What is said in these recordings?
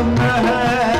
சொன்ன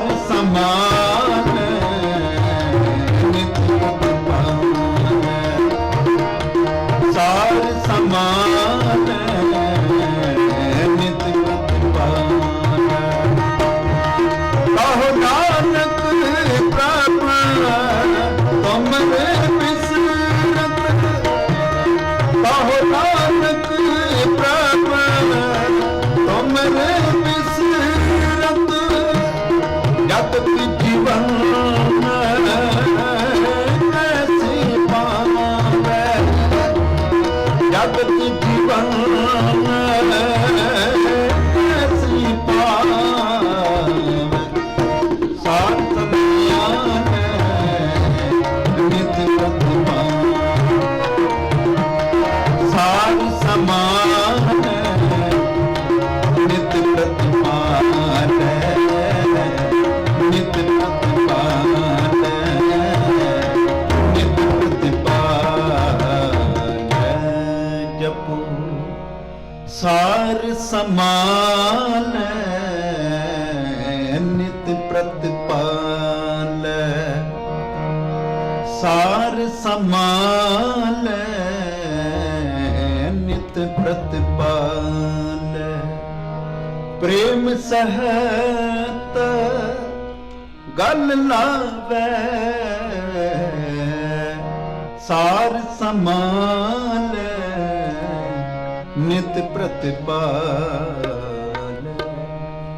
ਹਰ ਸਮਾਨ ਸਾਰ ਸਮਾਲੈ ਨਿਤ ਪ੍ਰਤਪਾਲੈ ਸਾਰ ਸਮਾਲੈ ਨਿਤ ਪ੍ਰਤਪਾਲੈ ਪ੍ਰੇਮ ਸਹਤ ਗਲ ਲਾਵੇ ਸਾਰ ਸਮਾਲੈ ਨਿਤ ਪ੍ਰਤਿਪਾ